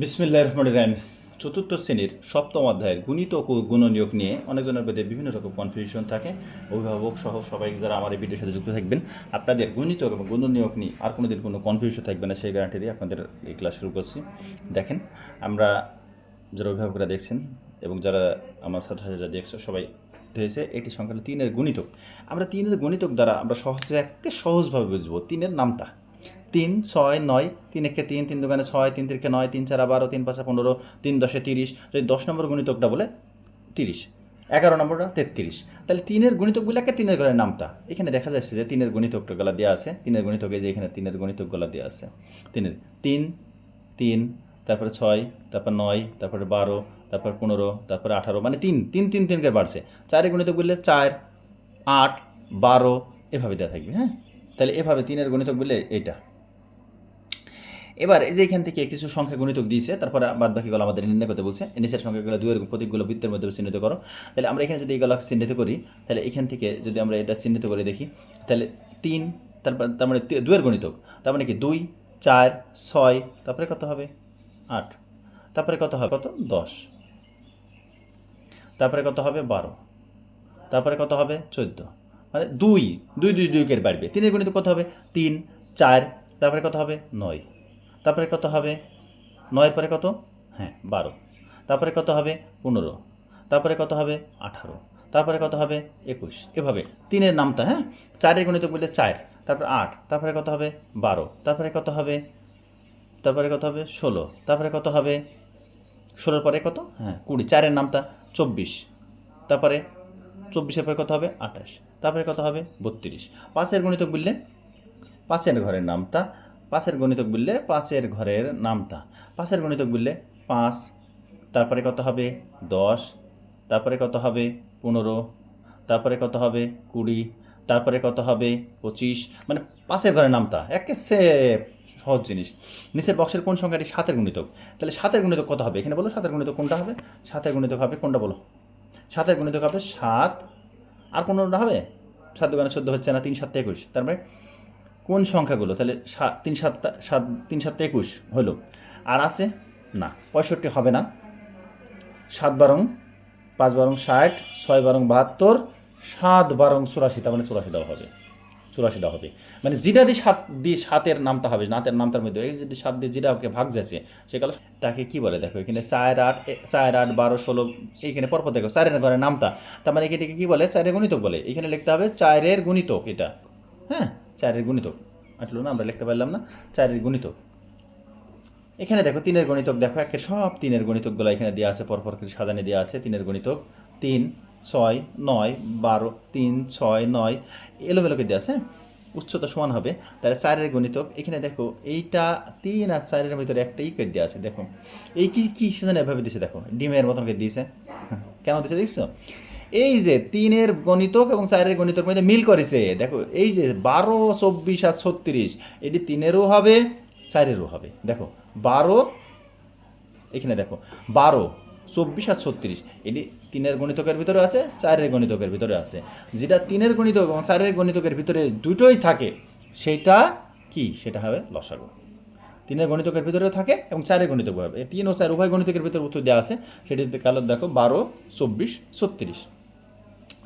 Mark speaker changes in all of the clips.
Speaker 1: বিসমিল্লাহ রহমান রাহিম। চতুর্থ শ্রেণির সপ্তম অধ্যায়ের গুণিত ও গুণনীয়ক নিয়ে অনেকজনের মধ্যে বিভিন্ন রকম কনফিউশন থাকে। অভিভাবক সহ সবাই যারা আমার এই ভিডিওর সাথে যুক্ত থাকবেন, আপনাদের গুণিতক এবং গুণনীয়ক নিয়ে আর কোনো দিন কোনো কনফিউশন থাকবে না, সেই গ্যারান্টি দিয়ে আপনাদের এই ক্লাস শুরু করছি। দেখেন, আমরা যারা অভিভাবকরা দেখছেন এবং যারা আমার ছাত্রছাত্রীরা দেখছ, সবাই হয়েছে এটি সংখ্যা তিনের গুণিতক। আমরা তিনের গুণিতক দ্বারা আমরা সহজে একে সহজভাবে বুঝব। তিনের নামটা তিন, ছয়, নয়, তিন একে তিন তিন দোকানে ছয়, তিন তিনকে নয়, তিন চার বারো তিন পাঁচে পনেরো, তিন দশে তিরিশ। যদি দশ নম্বর গুণিতকটা বলে তিরিশ। এগারো নম্বরটা তেত্রিশ। তাহলে তিনের গুণিতকগুলোকে তিনের ঘরের নামতা। এখানে দেখা যাচ্ছে যে তিনের গুণিতকগুলো দেওয়া আছে। তিনের গুণিতকে যে এখানে তিনের গুণিতকগুলো দেওয়া আছে। তিনের তিন তিন, তারপরে ছয়, তারপর নয়, তারপরে বারো, তারপর পনেরো, তারপরে আঠারো মানে তিন তিন তিন, তিনকে বাড়ছে। চারের গুণিতক বললে চার, আট, বারো, এভাবে দেওয়া থাকবে হ্যাঁ? তাহলে এভাবে তিনের গুণিতক বললে এইটা। এবার এই যে এখান থেকে কিছু সংখ্যা গুণিতক দিয়েছে, তারপরে বাদ বাকিগুলো আমাদের নির্ণয় করতে বলছে। নিচের সংখ্যাগুলো দুয়ের প্রতীকগুলো বৃত্তের মধ্যে চিহ্নিত করো। তাহলে আমরা এখানে যদি এগুলো চিহ্নিত করি, তাহলে এখান থেকে যদি আমরা এটা চিহ্নিত করে দেখি, তাহলে তিন, তারপর তার মানে দুয়ের গুণিতক। তার মানে কি দুই, চার, ছয়, তারপরে কত হবে? আট। তারপরে কত হবে? কত? দশ। তারপরে কত হবে? বারো। তারপরে কত হবে? চোদ্দ। মানে দুই দুই দুই দুইকের বাড়বে। তিনের গণিত কত হবে? তিন, চার, তারপরে কত হবে? নয়। তারপরে কত হবে নয়ের পরে কত হ্যাঁ বারো তারপরে কত হবে পনেরো তারপরে কত হবে আঠারো তারপরে কত হবে একুশ এভাবে তিনের নামটা হ্যাঁ চারের গণিত বললে চার তারপরে আট তারপরে কত হবে বারো তারপরে কত হবে তারপরে কত হবে ষোলো তারপরে কত হবে ষোলোর পরে কত হ্যাঁ কুড়ি চারের নামটা চব্বিশ তারপরে চব্বিশের পরে কত হবে আঠাশ তারপরে কত হবে বত্রিশ পাঁচের গণিত বললে পাঁচের ঘরের নামতা পাঁচের গণিতক বললে পাঁচের ঘরের নামতা। পাঁচের গণিতক বললে পাঁচ, তারপরে কত হবে? দশ, তারপরে কত হবে? পনেরো, তারপরে কত হবে? কুড়ি, তারপরে কত হবে? পঁচিশ। মানে পাঁচের ঘরের নামতা। একে সে সহজ জিনিস। নিচের বক্সের কোন সংখ্যাটি সাতের গুণিতক? তাহলে সাতের গুণিতক কত হবে? এখানে বলো সাতের গুণিতক কোনটা হবে? সাতের গুণিতক হবে কোনটা বলো? সাতের গুণিতক হবে সাত। আর কোনোটা হবে? সাত দোকানে চোদ্দ হচ্ছে না, তিন সাতটা একুশ। তার মানে কোন সংখ্যাগুলো? তাহলে সাত, তিন সাতটা সাত, তিন সাতটা একুশ হলো। আর আছে? না, পঁয়ষট্টি হবে না। সাত বারং, পাঁচ বারং ষাট, ছয় বারং বাহাত্তর, সাত বারং চুরাশি, তার মানে চুরাশিটাও হবে। চুরাশিটা হবে। মানে যেটা দিয়ে সাত, দিয়ে সাতের নামটা হবে, নাতের নামটার মধ্যে। এই যদি সাত দিয়ে যেটা ওকে ভাগ যাচ্ছে সেগুলো তাকে কি বলে? দেখো, এখানে চার আট চার আট, বারো, ষোলো, এইখানে পরপর দেখো, চারের ঘরে নামটা। তার মানে এটাকে কী বলে? চারের গুণিতক বলে। এখানে লিখতে হবে চারের গুণিতক এটা। হ্যাঁ? চারের গুণিতক আসলো না, আমরা লিখতে পারলাম না, চারের গুণিতক এখানে দেখো তিনের গণিতক, দেখো একে সব তিনের গণিতকগুলো এখানে দেওয়া আছে, পরপর করে সাজানে দেওয়া আছে তিনের গণিতক। তিন, ছয়, নয়, বারো, তিন, ছয়, নয়, এলোমেলোকে দেওয়া আছে, উচ্চতা সমান হবে। তাহলে চারের গণিতক, এখানে দেখো এইটা তিন আর চারের ভিতরে একটা ই করে দেওয়া আছে, দেখো। এই কি কি সেজন্য এভাবে দিছে, দেখো, ডিমের মতন দিয়েছে কেন দিছে, দেখছ? এই যে তিনের গণিতক এবং চারের গণিতক মধ্যে মিল করেছে, দেখো, এই যে বারো, চব্বিশ আর ছত্রিশ, এটি তিনেরও হবে, চারেরও হবে। দেখো, বারো, এখানে দেখো, বারো, চব্বিশ আর ছত্রিশ, এটি তিনের গণিতকের ভিতরে আছে, চারের গণিতকের ভিতরে আছে। যেটা তিনের গণিতক এবং চারের গণিতকের ভিতরে দুটোই থাকে, সেটা কি? সেটা হবে লসাগু। তিনের গণিতকের ভিতরেও থাকে এবং চারের গণিতক হবে। তিন ও চার উভয় গণিতকের ভিতরে উত্তর দেওয়া আছে, সেটিতে কালো দেখো, বারো, চব্বিশ, ছত্রিশ।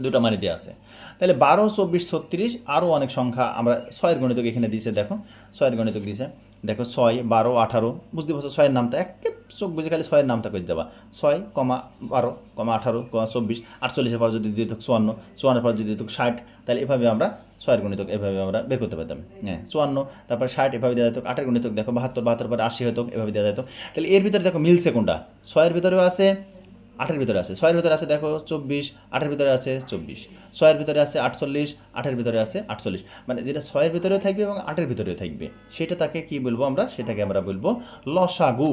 Speaker 1: দুটো মানে দেওয়া আছে। তাহলে বারো, চব্বিশ, ছত্রিশ আরও অনেক সংখ্যা আমরা ছয়ের গণিতক এখানে দিয়েছে, দেখো। ছয়ের গণিতক দিয়েছে। দেখো, ছয়, বারো, আঠারো, বুঝতে পারছ? ছয়ের নামটা একে চোখ বুঝে খালি ছয়ের নামটা করে যাবা। ছয়, কমা বারো, কমা আঠারো, কমা চব্বিশ, আটচল্লিশের পর যদি দিত চুয়ান্ন, চুয়ান্নের পর যদি দিত ষাট, তাহলে এভাবে আমরা ছয়ের গণিতক এভাবে আমরা বের করতে পারতাম। হ্যাঁ চুয়ান্ন, তারপর ষাট, এভাবে দেওয়া যেত। আটের গণিতক দেখো, বাহাত্তর বাহাত্তর পরে আশি হতো এভাবে দেওয়া যেত। তাহলে এর ভিতরে দেখো মিলছে কোনটা? ছয়ের ভিতরেও আছে আটের ভিতরে আছে। ছয়ের ভিতরে আছে, দেখো, চব্বিশ, আটের ভিতরে আছে চব্বিশ। ছয়ের ভিতরে আছে আটচল্লিশ, আটের ভিতরে আছে আটচল্লিশ। মানে যেটা ছয়ের ভিতরেও থাকবে এবং আটের ভিতরেও থাকবে। সেটা তাকে কি বলব আমরা? সেটাকে আমরা বলব লসাগু।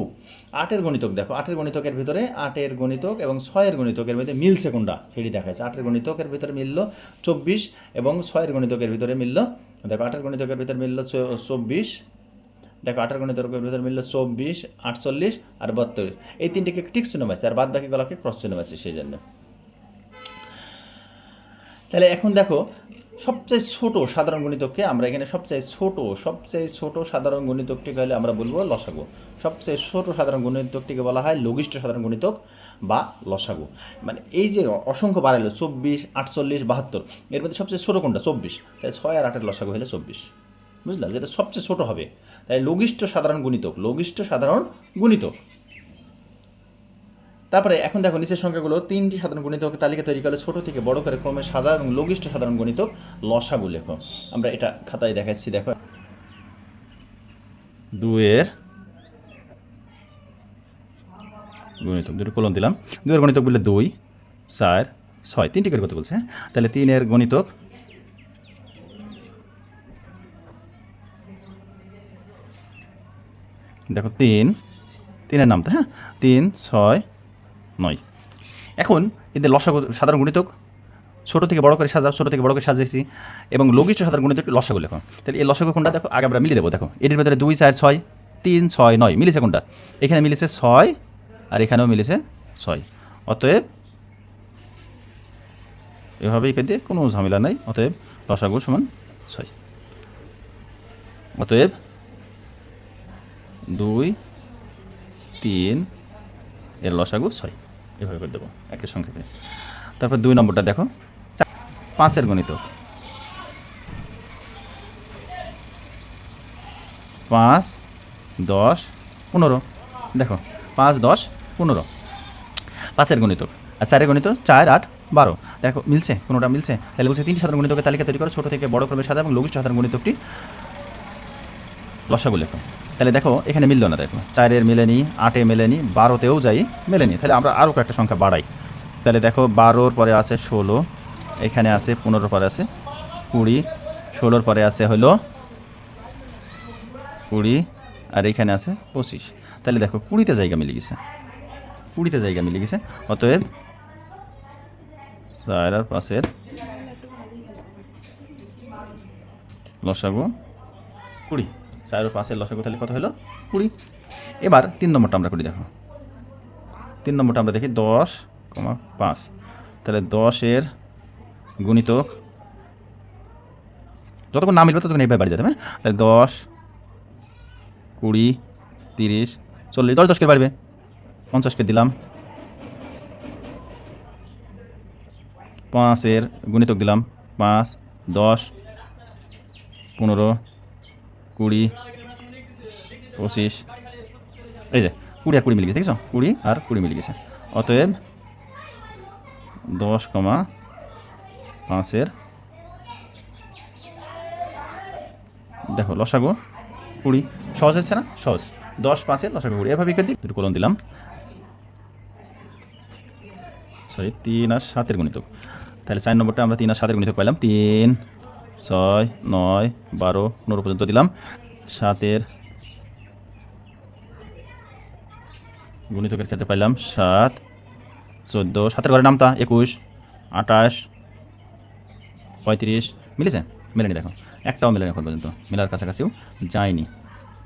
Speaker 1: আটের গণিতক দেখো, আটের গণিতকের ভিতরে আটের গণিতক এবং ছয়ের গণিতকের মধ্যে মিলছে কোনটা? সেটি দেখা যাচ্ছে আটের গণিতকের ভিতরে মিললো চব্বিশ এবং ছয়ের গণিতকের ভিতরে মিললো, দেখো, আটের গণিতকের ভিতরে মিলল চব্বিশ দেখো আঠারো গণিতের ভিতরে মিললো চব্বিশ, আটচল্লিশ আর বত্রিশ। এই তিনটিকে টিক চিহ্ন আছে আর বাদ বাকিগুলোকে ক্রস আছে সেই জন্য। তাহলে এখন দেখো, সবচেয়ে ছোট সাধারণ গণিতককে আমরা এখানে সবচেয়ে ছোট সবচেয়ে ছোট সাধারণ গণিতকটিকে হলে আমরা বলব লসাগু। সবচেয়ে ছোট সাধারণ গণিতকটিকে বলা হয় লঘিষ্ঠ সাধারণ গণিতক বা লসাগু। মানে এই যে অসংখ্য বাড়ালো চব্বিশ, আটচল্লিশ, বাহাত্তর, এর মধ্যে সবচেয়ে ছোটো কোনটা? চব্বিশ। তাই ছয় আর আটের লসাগু হলে চব্বিশ। বুঝলা? যেটা সবচেয়ে ছোট হবে। তাই লঘিষ্ঠ সাধারণ গুণিতক, লঘিষ্ঠ সাধারণ গুণিতক। তারপরে এখন দেখো নিচের সংখ্যাগুলো, তিনটি সাধারণ গণিতক তালিকা তৈরি করে ছোট থেকে বড় করে ক্রমে সাজা এবং লঘিষ্ঠ সাধারণ গণিতক লসাগু লেখো। আমরা এটা খাতায় দেখাচ্ছি, দেখো। দুয়ের গণিতক দুটো কলম দিলাম। দুয়ের গণিতক বললে দুই, চার, ছয় তিনটি করে কত বলছে হ্যাঁ? তাহলে তিনের গণিতক দেখো, তিন, তিনের নামটা হ্যাঁ? তিন, ছয়, নয়। এখন এদের লসাগু সাধারণ গণিতক ছোটো থেকে বড় করে সাজাও, ছোটো থেকে বড় করে সাজিয়েছি, এবং লঘিষ্ঠ সাধারণ গণিতক লসাগু লেখো। তাহলে এই লসাগু কোনটা দেখো? আগে আমরা মিলিয়ে দেবো, দেখো। এটির ভেতরে দুই, চার, ছয়, তিন, ছয়, নয় মিলেছে কোনটা? এখানে মিলেছে ছয়, আর এখানেও মিলেছে ছয়। অতএব এখান দিয়ে কোনো ঝামেলা নাই। অতএব লসাগু সমান ছয়। অতএব দুই, তিন, এর লসাগু ছয়। এভাবে করে দেবো একের সংখ্যাকে তারপর দুই নম্বরটা দেখো। পাঁচের গণিত। পাঁচ, দশ, পনেরো। দেখো, পাঁচ, দশ, পনেরো। পাঁচের গণিত। আর চারের গণিত, চার, আট, বারো। দেখো, মিলছে? কোনোটা মিলছে? তাহলে বলছে তিনটি সাধারণ গণিতকের তালিকা তৈরি করো, ছোটো থেকে বড় ক্রমে সাদা এবং লঘিষ্ঠ সাধারণ গণিতকটি লসাগু লেখো। তাহলে দেখো, এখানে মিললো না দেখো। চারের মেলেনি, আটে মেলেনি, বারোতেও যাই মেলেনি। তাহলে আমরা আরও কয়েকটা সংখ্যা বাড়াই। তাহলে দেখো, বারোর পরে আছে ষোলো, এখানে আছে পনেরোর পরে আছে কুড়ি, ষোলোর পরে আছে হলো কুড়ি, আর এখানে আছে পঁচিশ। তাহলে দেখো, কুড়িতে জায়গা মিলে গেছে। কুড়িতে জায়গা মিলে গেছে। অতএব চার আর পাঁচের লসাগু কুড়ি। চার ও পাঁচের লসাগু তাহলে কত হলো? কুড়ি। এবার তিন নম্বরটা আমরা করি, দেখো। তিন নম্বরটা আমরা দেখি, দশ, কমা পাঁচ। তাহলে দশের গুণিতক, যতক্ষণ না মিলবে ততক্ষণ এইভাবে বাড়ি যাবে হ্যাঁ? তাহলে দশ, কুড়ি, তিরিশ, চল্লিশ, দশ, দশকে বাড়বে। পঞ্চাশকে দিলাম। পাঁচের গুণিতক দিলাম, পাঁচ, দশ, পনেরো কুড়ি, পঁচিশ, এই যে কুড়ি আর কুড়ি মিলে গেছে, দেখছ? কুড়ি আর কুড়ি মিলে গেছে। অতএব দশ কমা পাঁচের, দেখো লসাগো কুড়ি, সহজ হচ্ছে না? সহজ। দশ পাঁচের লসাগু কুড়ি। এভাবে করে দিই দুটো কলম দিলাম। সরি, তিন আর সাতের গণিতক। তাহলে চার নম্বরটা আমরা তিন আর সাতের গণিতক পাইলাম। তিন ছয়, নয়, বারো পনেরো পর্যন্ত দিলাম। সাতের গুণিতকের ক্ষেত্রে পাইলাম সাত, চোদ্দ, সাতের ঘরের নামতা একুশ, আঠাশ, পঁয়ত্রিশ, মিলেছে? মেলেনি দেখো। একটাও মেলেনি এখন পর্যন্ত। মেলার কাছাকাছিও যায়নি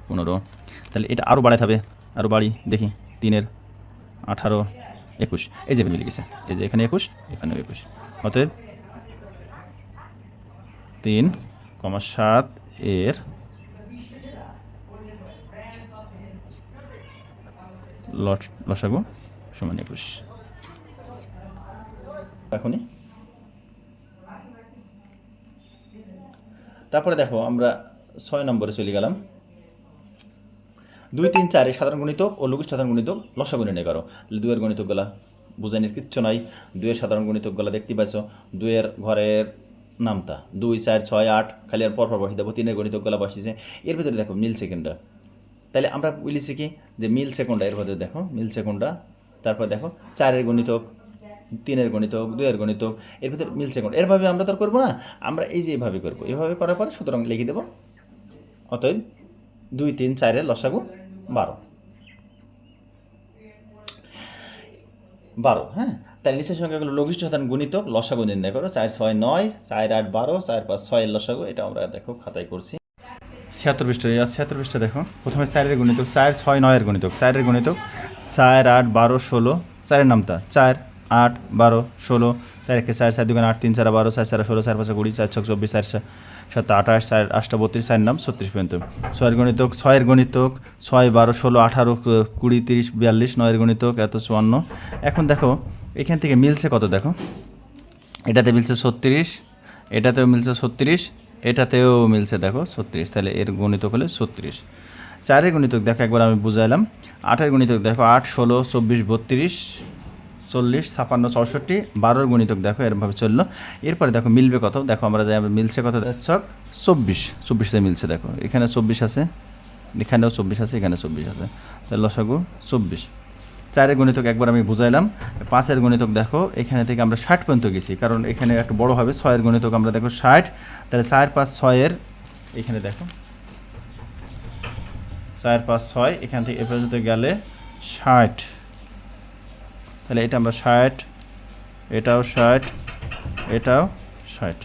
Speaker 1: পনেরো। তাহলে এটা আরও বাড়াতে হবে। আরও বাড়ি দেখি। তিনের আঠারো, একুশ। এই যে মিলে গেছে এই যে এখানে একুশ, এখানেও একুশ। অতএব তিন কমা সাত এর লসাগু সমান একুশ। এখনই। তারপরে দেখো, আমরা ছয় নম্বরে চলে গেলাম। দুই, তিন, চারে সাধারণ গণিতক ও লঘু সাধারণ গণিতক লসাগু নির্ণয় করো। তাহলে দুয়ের গণিতকগুলা বুঝানির কিচ্ছু নাই। দুয়ের সাধারণ গণিতকগুলা দেখতে পাইছো। দুয়ের ঘরের নামতা। দুই, চার, ছয়, আট, খালি আর পরপর বসে দেবো তিনের গণিতকগুলা বসেছে। এর ভিতরে দেখো, মিল সেকেন্ডটা। তাহলে আমরা বলেছি কি? যে মিল সেকেন্ডটা, এর ভিতরে দেখো, মিল সেকেন্ডটা। তারপর দেখো, চারের গণিতক তিনের গণিত গণিতক দুয়ের গণিতক এর ভিতরে মিল সেকেন্ড। এরভাবে আমরা তো আর করব না। আমরা এই যে এভাবে করব। এভাবে করার পরে সুতরাং লিখে দেবো, অতএব দুই, তিন, চারের লসাগু বারো। বারো হ্যাঁ? তাই নিচের সংখ্যাগুলো লঘিষ্ঠ সাধারণ গণিতক, লসাগু নির্ণয় করো, চার ছয় নয়, চার আট বারো, চার পাঁচ ছয়ের লসাগু, এটা আমরা দেখো খাতায় করছি। ছিয়াত্তর পৃষ্ঠা ছিয়াত্তর পৃষ্ঠা দেখো, প্রথমে চারের গণিতক, চার ছয় নয়ের গণিতক, চারের গণিতক, চার আট বারো ষোলো, চারের নামতা, চার আট, বারো, ষোলো, চার একে চার চার দুগুণ আট, তিন, চার, বারো, চার চার, ষোলো, চার, পাঁচে, কুড়ি, চার ছক চব্বিশ, চার সাত, আঠাশ, চার আটটা বত্রিশ, চার, নাম ছত্রিশ পর্যন্ত। ছয়ের গণিতক ছয়ের গণিতক, ছয়, বারো, ষোলো, আঠারো কুড়ি, তিরিশ, বিয়াল্লিশ, নয়ের গণিতক, এত চুয়ান্ন। এখন দেখো, এখান থেকে মিলছে কত দেখো? এটাতে মিলছে ছত্রিশ, এটাতেও মিলছে ছত্রিশ, এটাতেও মিলছে দেখো ছত্রিশ, তাহলে এর গণিতক হলে ছত্রিশ। চারের গণিতক দেখো একবার আমি বুঝাইলাম। আটের গণিতক দেখো আট, ষোলো, চব্বিশ, বত্রিশ চল্লিশ ছাপান্ন চৌষট্টি, বারোর গণিতক দেখো, এরমভাবে চলল। এরপরে দেখো, মিলবে কত? দেখো, আমরা যাই মিলছে কত? ছক চব্বিশ, চব্বিশে মিলছে, দেখো। এখানে চব্বিশ আছে, এখানেও চব্বিশ আছে, এখানে চব্বিশ আছে। তাহলে লসাগু চব্বিশ। চারের গণিতক একবার আমি বুঝাইলাম। পাঁচের গণিতক দেখো, এখানে থেকে আমরা ষাট পর্যন্ত গেছি, কারণ এখানে একটু বড় হবে। ছয়ের গণিতক আমরা দেখো ষাট, তাহলে চার, পাঁচ, ছয়ের, এখানে দেখো। চার, পাঁচ, ছয়, এখান থেকে এ পর্যন্ত গেলে ষাট। তাহলে এটা আমরা ষাট এটাও ষাট এটাও ষাট।